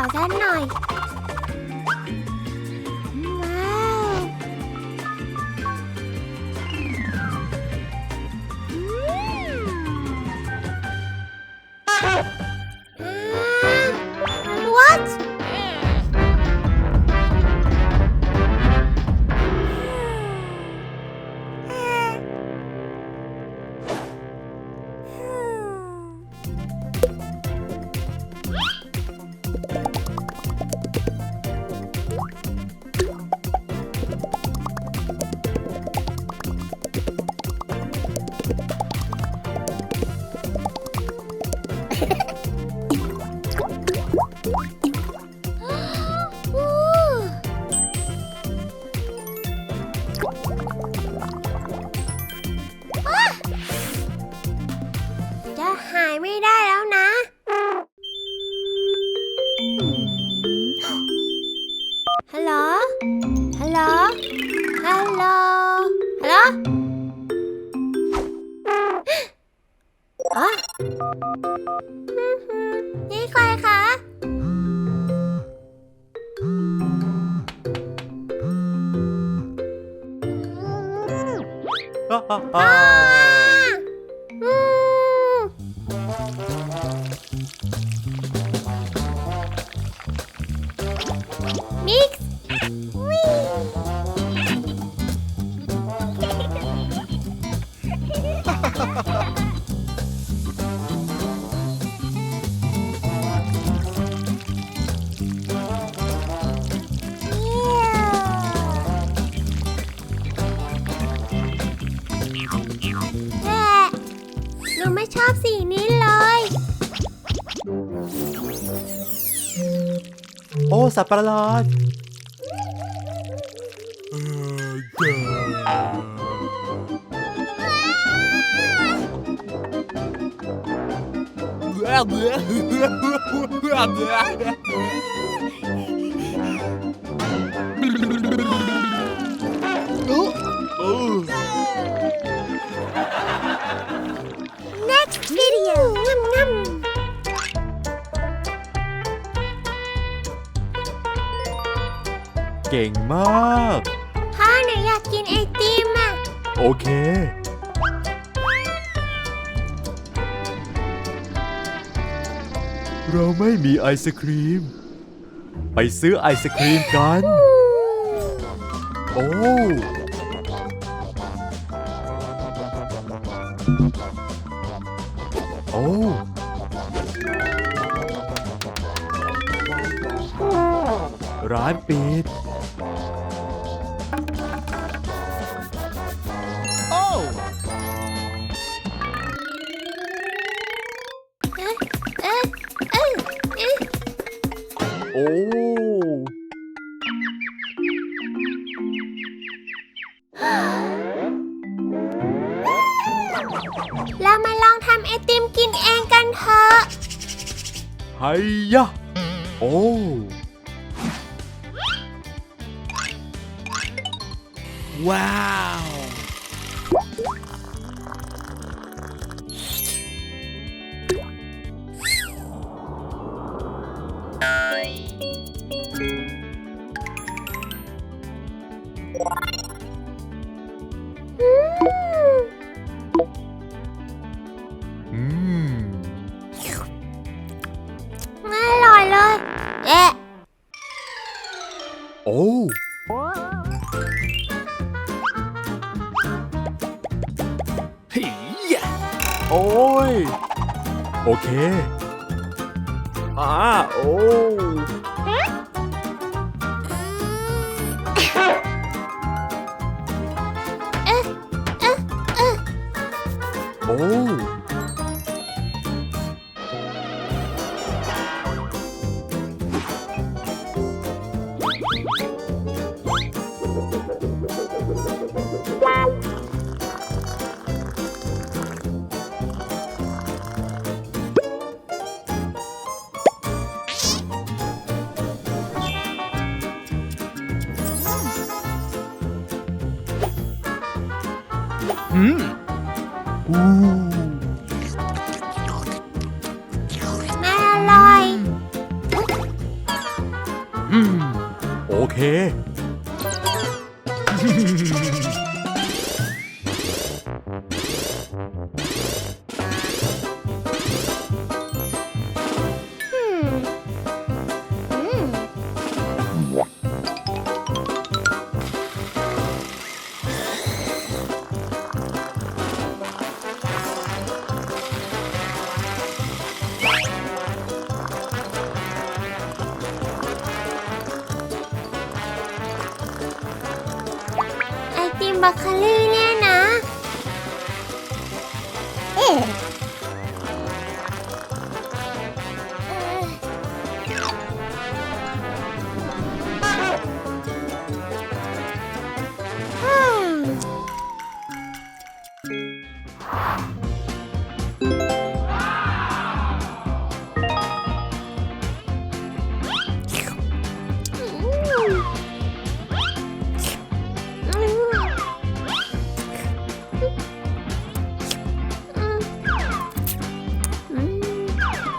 ต้องเขย่ากันหน่อย นี่ใครคะ นูไม่ชอบสีนี้เลย โอ้ สับประหลาด next video งำงำเก่งมาก พ่อหนูอยากกินไอติมอะ โอเค เราไม่มีไอศครีม ไปซื้อไอศครีมกัน โอ้ ร้านปิด ไฮยะโอ้ อ้เฮียโอ้ย โอเค อ่า โอ้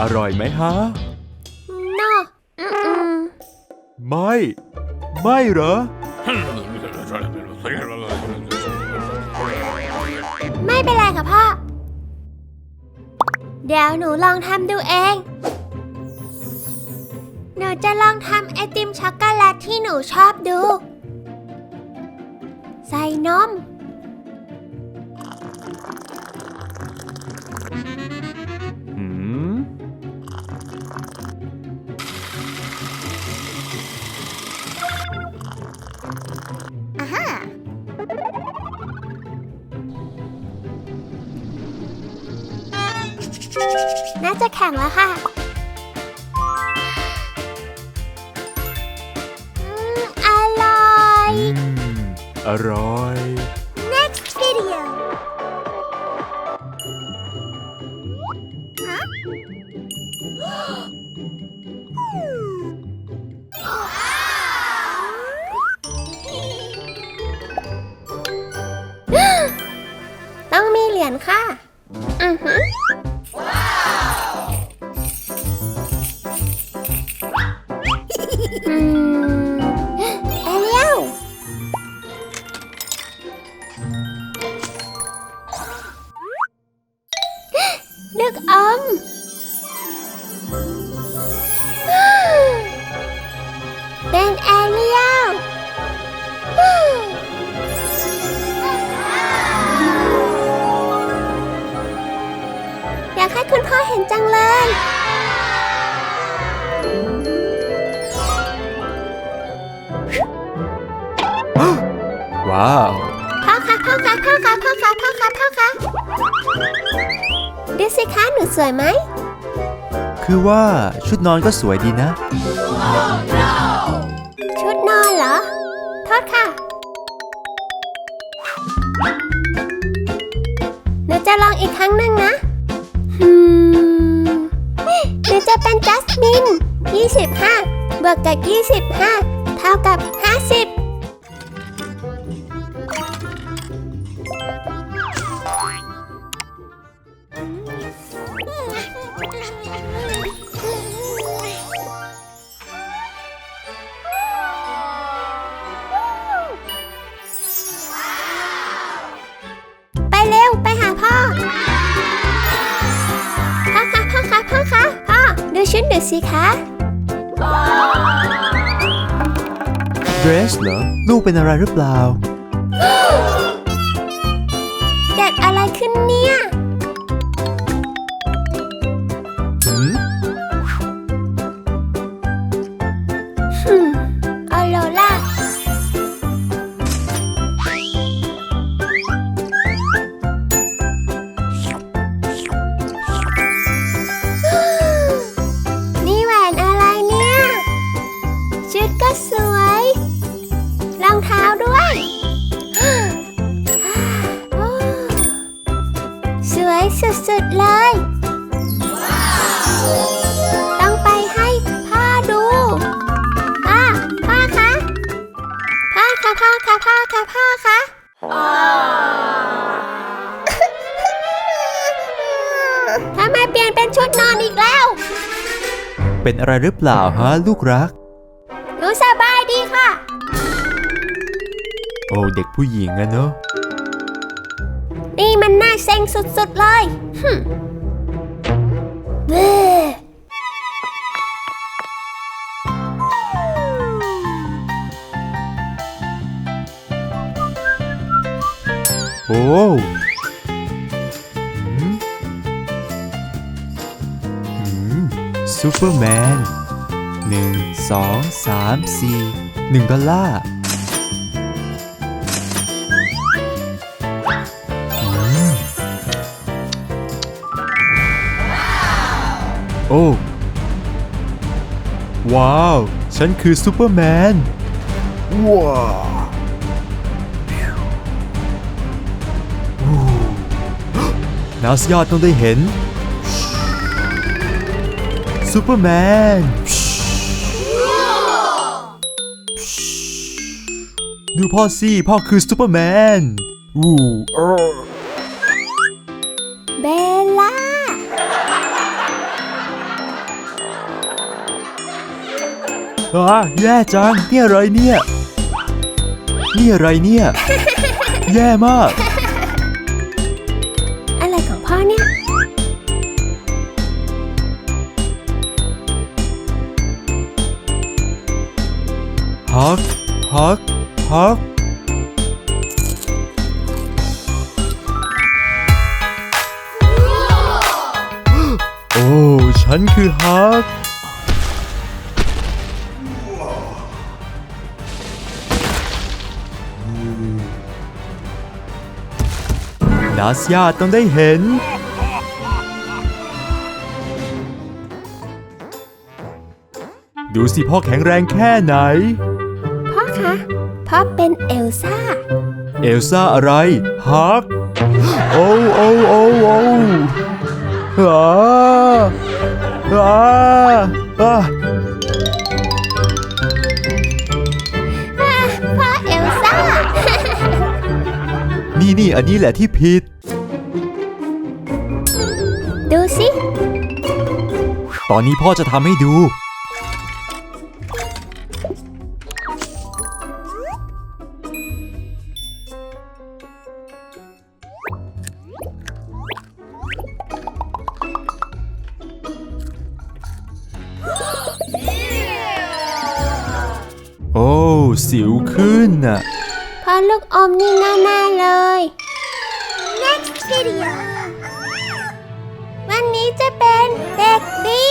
อร่อยไหมฮะนออืมไม่ ไม่เหรอไม่เป็นไรค่ะพ่อ เดี๋ยวหนูลองทำดูเอง หนูจะลองทำไอติมช็อกโกแลตที่หนูชอบดู ใส่นม น่าจะแข็งแล้วค่ะอืมอร่อย อืม อร่อย next video ต้องมีเหรียญค่ะ อือหือ อื ว้าวพ่อคะพ่อคะพ่อคะพ่อคะพ่อคะพ่อคะดูสิคะหนูสวยไหม คือว่าชุดนอนก็สวยดีนะ ชุดนอนเหรอ โทษค่ะ หนูจะลองอีกครั้งหนึ่งนะหืมหรือจะเป็นจัสมิน25 บวกกับ 25 เท่ากับ 50 พ่อดูชุดหนูสิคะรสเหรอ ลูกเป็นอะไรหรือเปล่า เป็นอะไรหรือเปล่าฮะลูกรัก หนูสบายดีค่ะ โอ้เด็กผู้หญิงอะเนอะนี่มันน่าเซ็งสุดๆเลยฮึมเบ้อโอ้ ซูเปอร์แมนหนึ่งสองสามสี่หนึ่งดอลลาร์โอ้ว้าว ฉันคือซูเปอร์แมน ว้าวนาสยาต้องได้เห็น ซูเปอร์แมน ดูพ่อสิพ่อคือซูเปอร์แมน อู้เออเบลล่าอะแย่จังนี่อะไรเนี่ย นี่อะไรเนี่ย แย่มาก กฮักฮักโอ้ ฉันคือฮักนาสยาต้องได้เห็น ดูสิพ่อแข็งแรงแค่ไหน พ่อคะพ่อเป็นเอลซ่า เอลซ่าอะไรฮักโอ้โอ้โอ้โอ้อาอาอาพ่อเอลซ่า นี่นี่อันนี้แหละที่ผิด ดูสิ ตอนนี้พ่อจะทำให้ดู วขึ้นน่ะพ่อลูกอมนี่แน่ๆเลย next video วันนี้จะเป็นเด็กดี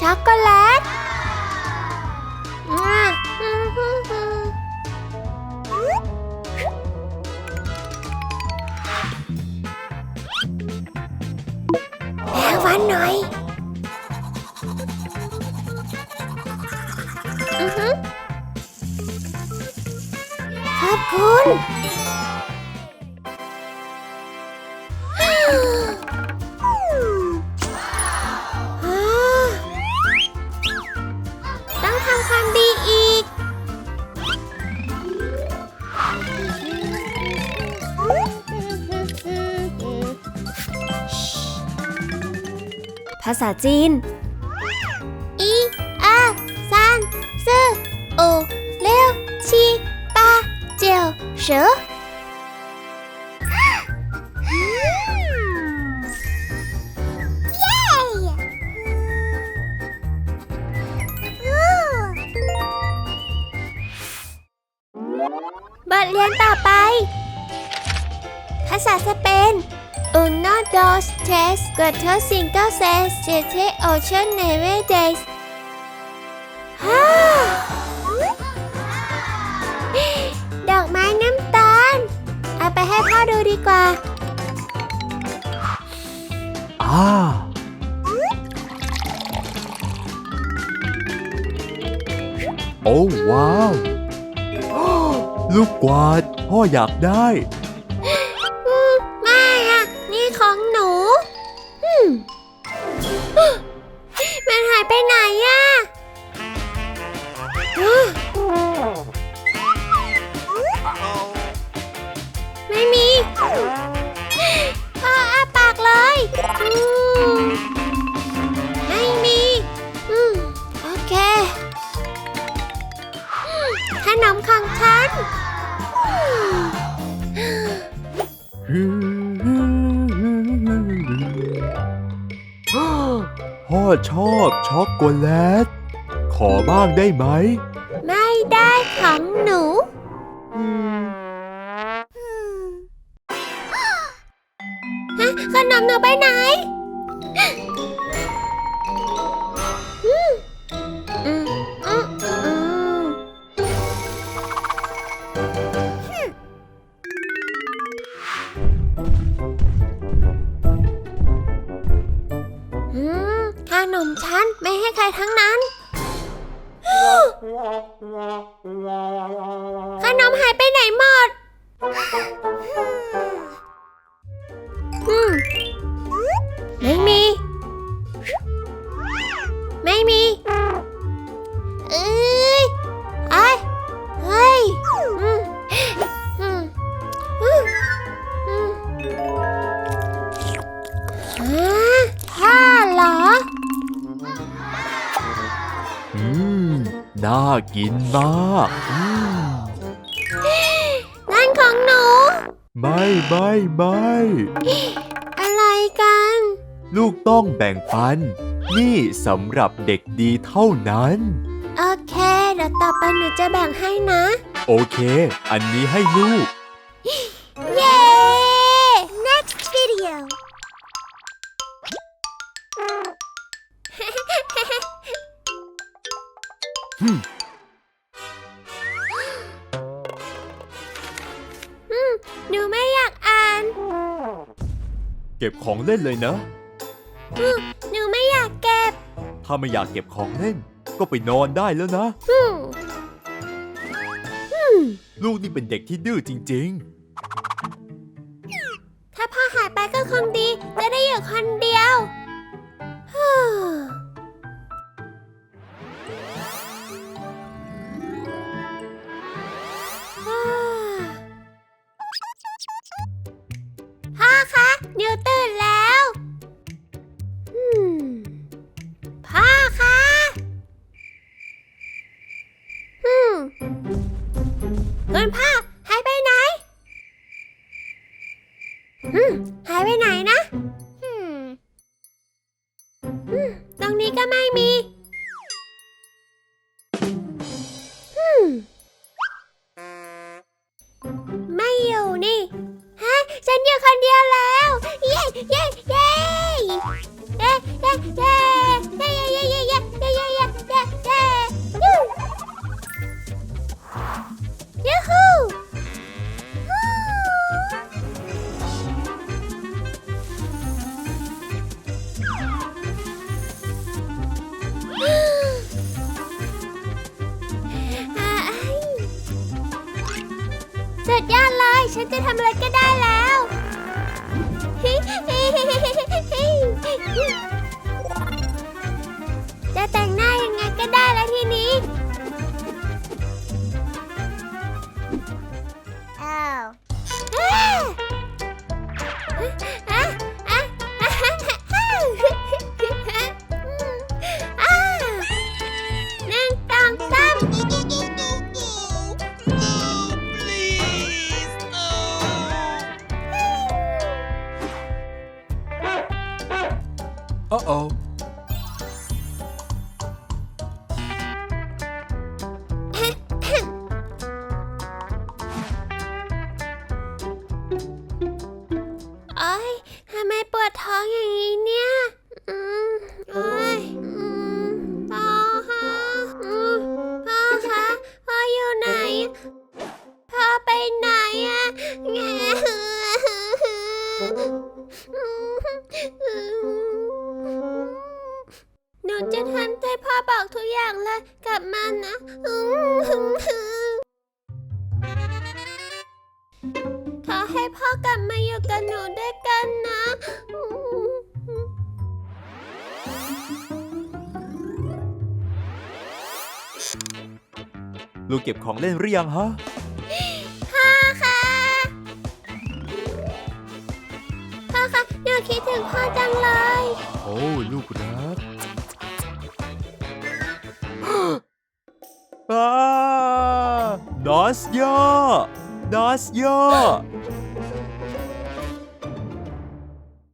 ช็อกโกแลต ฟันหน่อย อือฮึขอบคุณ ภาษาจีน อีอาซานซื่อโอเลี้ยวชีปาเจียวเสือเรียนต่อไป ภาษาสเปน Uno dos tres cuatro cinco seis siete ocho nueve diez ฮ่าดอกไม้น้ำตาล เอาไปให้พ่อดูดีกว่าอ่าโอ้ว้าว ลูกกวาดพ่ออยากได้ายไปไหนอะไม่มีพ่ออาปากเลย ชอบช็อกโกแลต ขอบ้างได้ไหม ไม่ได้ของหนู ฮะขนมหนูไปไหน ฉันไม่ให้ใครทั้งนั้น ขนมหายไปไหนหมด อืมไม่มี กินมากอืมนั่นของหนู ไม่ไม่ไม่อะไรกัน ลูกต้องแบ่งปัน นี่สำหรับเด็กดีเท่านั้น โอเค เดี๋ยวต่อไปหนูจะแบ่งให้นะ โอเค อันนี้ให้ลูก เย้ next video ฮึ่ เก็บของเล่นเลยนะอืมหนูไม่อยากเก็บถ้าไม่อยากเก็บของเล่น ก็ไปนอนได้แล้วนะ อืมอืมลูกนี่เป็นเด็กที่ดื้อจริงถ้าพ่อหายไปก็คงดี จะได้อยู่คนเดียว จะทำอะไรก็ได้แล้ว ใจพ่อบอกทุกอย่างเลย กลับมานะขอให้พ่อกลับมาอยู่กับหนูด้วยกันนะลูกเก็บของเล่นหรือยังฮะ พ่อคะพ่อคะหนูคิดถึงพ่อจังเลย โอ้ ลูก รัก